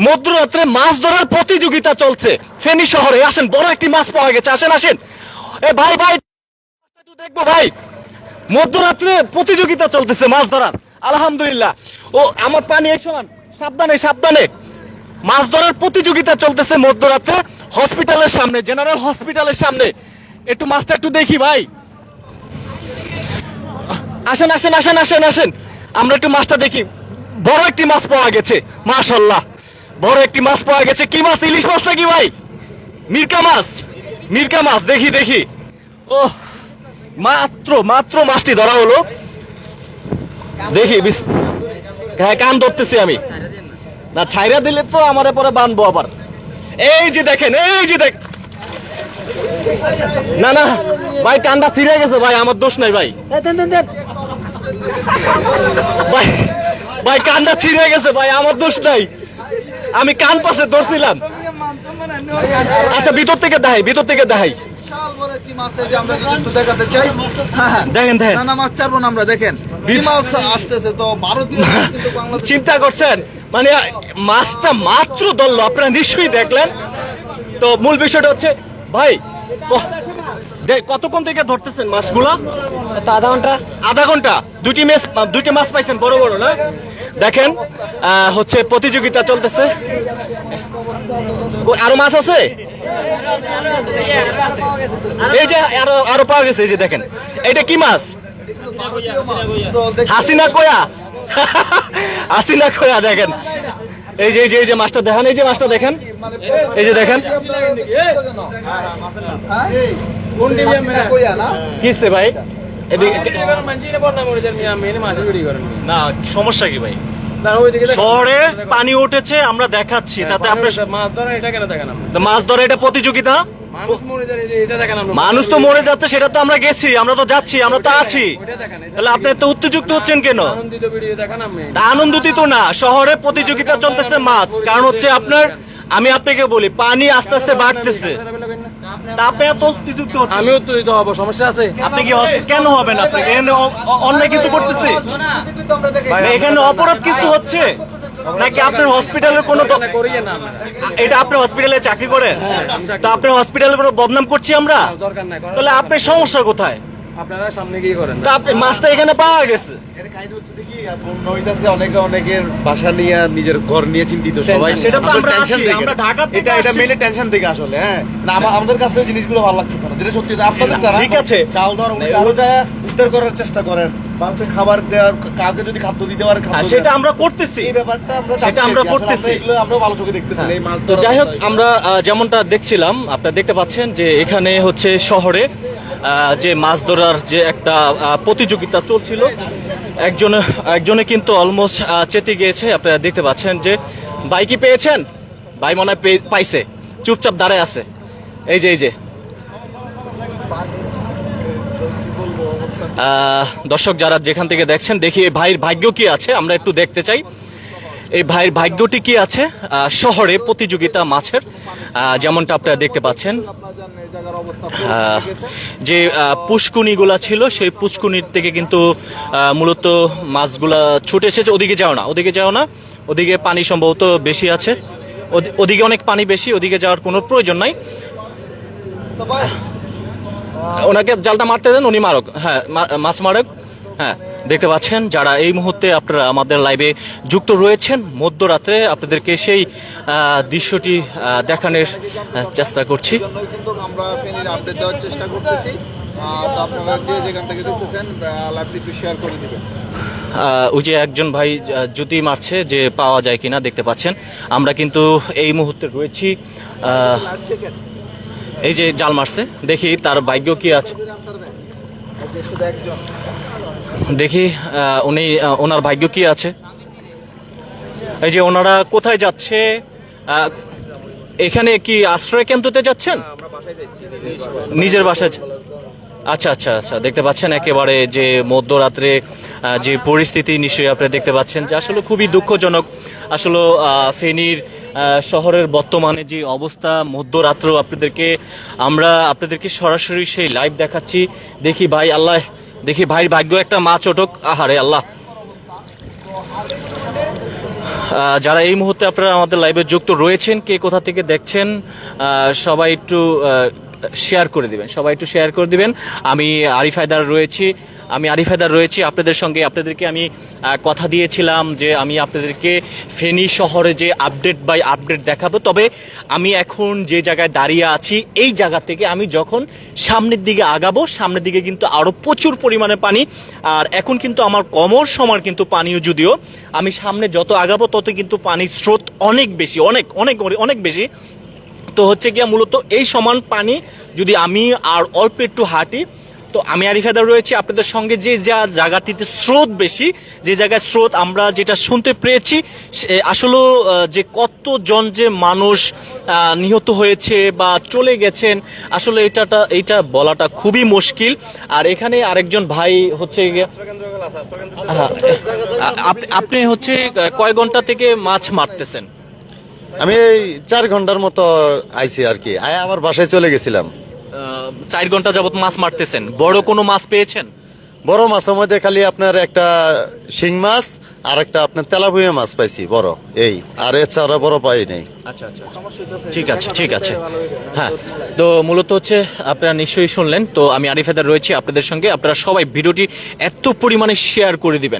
মধ্যরাত্রে মাছ ধরার প্রতিযোগিতা চলছে। ফেনী শহরে, আসেন, বড় একটি মাছ পাওয়া গেছে। আসেন আসেন। এ ভাই ভাই দেখব ভাই। মধ্যরাত্রে প্রতিযোগিতা চলতেছে মাছ ধরার। আলহামদুলিল্লাহ। ও, আমার পানি, এই সমান সাবধানে সাবধানে। মাছ ধরার প্রতিযোগিতা চলতেছে মধ্যরাত্রে। হসপিটালের সামনে, জেনারেল হসপিটালের সামনে। একটু মাছটা একটু দেখি, ভাই। আসেন আসেন আসেন আসেন আসেন। আমরা একটু মাছটা দেখি। বড় একটি মাছ পাওয়া গেছে মাশাল্লাহ বড় একটি মাছ পাওয়া গেছে। কি মাছ ইলিশ মাছ নাকি ভাই? মিরকা মাছ। মিরকা মাছ দেখি দেখি। ও মাত্র মাত্র মাছটি ধরা হলো। দেখি হ্যাঁ কান ধরতেছি আমি। না ছাইরা দিলে তো আমারে পরে বানবো আবার। এই যে দেখেন এই যে দেখ না না ভাই কানটা ছিঁড়ে গেছে ভাই আমার দোষ নাই ভাই। ভাই ভাই কানটা ছিঁড়ে গেছে ভাই আমার দোষ নাই। আমি কান পাশে ধরছিলাম। আচ্ছা ভিতর থেকে দেখাই ভিতর থেকে দেখাই। চিন্তা করছেন? মানে মাছটা মাত্র ধরলো আপনারা নিশ্চয়ই দেখলেন। তো মূল বিষয়টা হচ্ছে ভাই কতক্ষণ থেকে ধরতেছেন মাছগুলা? আধা ঘণ্টা। আধা ঘণ্টা। দুটি মাছ দুটি মাছ পাইছেন বড় বড় না? দেখেন হচ্ছে প্রতিযোগিতা চলতেছে। আরও মাছ আছে? এই যে আরও আরও পাওয়া গেছে এই যে দেখেন। এটা কি মাছ? হাসিনা কয়া? হাসিনা কোয়া দেখেন। এই যে এই যে এই যে মাছটা দেখেন এই যে মাছটা দেখেন। এই যে দেখেন। কিসে ভাই? না সমস্যা কি ভাই? শহরে পানি উঠেছে আমরা দেখাচ্ছি তাতে আপনার মাছ ধরে এটা প্রতিযোগিতা? মানুষ তো মরে যাচ্ছে সেটা তো আমরা গেছি আমরা তো যাচ্ছি আমরা তো আছি। তাহলে আপনি তো উত্তেজিত হচ্ছেন কেন? তা আনন্দিত না শহরে প্রতিযোগিতা চলতেছে মাছ কারণ হচ্ছে আপনার আমি আপনাকে বলি পানি আস্তে আস্তে বাড়তেছে। উত্তেজিত আমি উত্তরিত হব সমস্যা আছে। আপনি কি কেন হবেন আপনি? এখানে অন্যায় কিছু করতেছে? এখানে অপরাধ কিছু হচ্ছে? নাকি আপনার হসপিটালের কোনো এটা আপনি হসপিটালে চাকরি করেন তো আপনার হসপিটালে কোনো বদনাম করছি আমরা? দরকার নাই করার। তাহলে আপনার সমস্যা কোথায়? আপনারা সামনে গিয়ে করেন তা আপনি মাছটা এখানে পাওয়া গেছে? এর কাহিনী হচ্ছে দেখি বন্যা হইতাছে অনেকে অনেকের বাসা নিয়ে নিজের ঘর নিয়ে চিন্তিত সবাই সেটা তো আমরা টেনশন থেকে। আমরা ঢাকা থেকে এটা এটা আসি। টেনশন থেকে আসলে হ্যাঁ। না আমাদের কাছে ওই জিনিসগুলো ভালো লাগতেছে না যেটা সত্যি। আপনাদের যারা ঠিক আছে। চাল দেওয়ার আরও যা উদ্ধার করার চেষ্টা করেন মানুষের খাবার দেওয়ার কাউকে যদি খাদ্য দিতে পারেন আর সেটা আমরা করতেছি। এই ব্যাপারটা আমরা সেটা করতেছি। হ্যাঁ। এগুলো আমরা ভালো চোখে দেখতেছি না, এই মাছ তো যাই হোক আমরা যেমনটা দেখছিলাম আপনারা দেখতে পাচ্ছেন যে এখানে হচ্ছে শহরে যে মাছ ধরার যে একটা প্রতিযোগিতা চলছিল, একজন, একজনে কিন্তু অলমোস্ট চেতে গিয়েছে। আপনারা দেখতে পাচ্ছেন যে ভাই কি পেয়েছেন? ভাই মনে হয় পাইছে। চুপচাপ দাঁড়ায় আছে। এই যে এই যে। দর্শক যারা যেখান থেকে দেখছেন, দেখি ভাইয়ের ভাগ্য কি আছে, আমরা একটু দেখতে চাই। এই ভাইয়ের ভাগ্যটি কি আছে? শহরে প্রতিযোগিতা মাছের যেমনটা আপনারা দেখতে পাচ্ছেন। যে পুষ্কুনিগুলা ছিল, সেই পুষ্কুনির থেকে কিন্তু মূলত মাছগুলা ছুটে এসেছে। ওদিকে যাও না, ওদিকে যাও না। ওদিকে পানি সম্ভবত বেশি আছে। ওদিকে অনেক পানি বেশি, ওদিকে যাওয়ার কোনো প্রয়োজন নাই। ওনাকে জালটা মারতে দেন, উনি মারক। হ্যাঁ মাছ মারক। হ্যাঁ দেখতে পাচ্ছেন যারা এই মুহূর্তে আপনারা আমাদের লাইভে যুক্ত রয়েছেন মধ্যরাত্রে আপনাদেরকে সেই দৃশ্যটি দেখানোর চেষ্টা করছি। আমরা ফেনীর আপডেট দেওয়ার চেষ্টা করতেছি। আপনারা যে যেখান থেকে দেখতেছেন লাইভটি একটু শেয়ার করে দিবেন। ওই যে একজন ভাই জুতি মারছে যে পাওয়া যায় কিনা দেখতে পাচ্ছেন। আমরা কিন্তু এই মুহূর্তে রয়েছি এই যে জাল মারছে দেখি তার ভাগ্য কি আছে। দেখি উনি ওনার ভাগ্য কি আছে? এই যে ওনারা কোথায় যাচ্ছে এখানে কি আশ্রয় কেন্দ্রতে যাচ্ছেন? নিজের বাসায় আচ্ছা আচ্ছা আচ্ছা দেখতে পাচ্ছেন একেবারে যে মধ্যরাত্রে যে পরিস্থিতি নিশ্চয়ই আপনি দেখতে পাচ্ছেন যে আসলে খুবই দুঃখজনক। আসলে ফেনীর শহরের বর্তমানে যে অবস্থা, মধ্যরাত্র আপনাদেরকে, আমরা আপনাদেরকে সরাসরি সেই লাইভ দেখাচ্ছি। দেখি ভাই, আল্লাহ দেখি ভাই ভাগ্য একটা মাছ ওঠক আহারে আল্লাহ। যারা এই মুহূর্তে আপনারা আমাদের লাইভে যুক্ত রয়েছেন, কে কোথা থেকে দেখছেন সবাই একটু শেয়ার করে দিবেন, সবাই একটু শেয়ার করে দিবেন। আমি আরিফ হায়দার রয়েছি। আমি আরিফ হায়দার রয়েছি, আপনাদের সঙ্গে আপনাদেরকে আমি কথা দিয়েছিলাম যে আমি আপনাদেরকে ফেনী শহরে যে আপডেট বাই আপডেট দেখাবো। তবে আমি এখন যে জায়গায় দাঁড়িয়ে আছি, এই জায়গা থেকে আমি যখন সামনের দিকে আগাবো, সামনের দিকে কিন্তু আরও প্রচুর পরিমাণে পানি, আর এখন কিন্তু আমার কমর সমান কিন্তু পানীয় যদিও, আমি সামনে যত আগাবো তত কিন্তু পানির স্রোত অনেক বেশি, অনেক অনেক অনেক বেশি। তো হচ্ছে গিয়া মূলত এই সমান পানি যদি আমি আর অল্প একটু হাঁটি তো আমি আরিফাদার রয়েছি, আপনাদের সঙ্গে যে যা জায়গাটিতে স্রোত বেশি, যে জায়গায় স্রোত আমরা যেটা শুনতে পেরেছি সে- আসলে যে কতজন যে মানুষ নিহত হয়েছে বা চলে গেছেন, আসলে এটাটা, এইটা বলাটা খুবই মুশকিল। আর এখানে আরেকজন ভাই হচ্ছে আপনি হচ্ছে কয় ঘণ্টা থেকে মাছ মারতেছেন? আমি চার ঘণ্টার মতো আইছি আর কি। আমার বাসায় চলে গেছিলাম। চার ঘণ্টা যাবত মাছ মারতেছেন। বড় কোনো মাছ পেয়েছেন? বড় মাছের মধ্যে খালি আপনার একটা শিং মাছ আর একটা আপনার তেলাপুয়া মাছ পাইছি বড় এই। আর এছাড়া বড় পাই নেই। আচ্ছা আচ্ছা ঠিক আছে ঠিক আছে। হ্যাঁ তো মূলত হচ্ছে আপনারা নিশ্চয়ই শুনলেন তো আমি আরিফেদার রয়েছি আপনাদের সঙ্গে। আপনারা সবাই ভিডিওটি এত পরিমাণে শেয়ার করে দিবেন।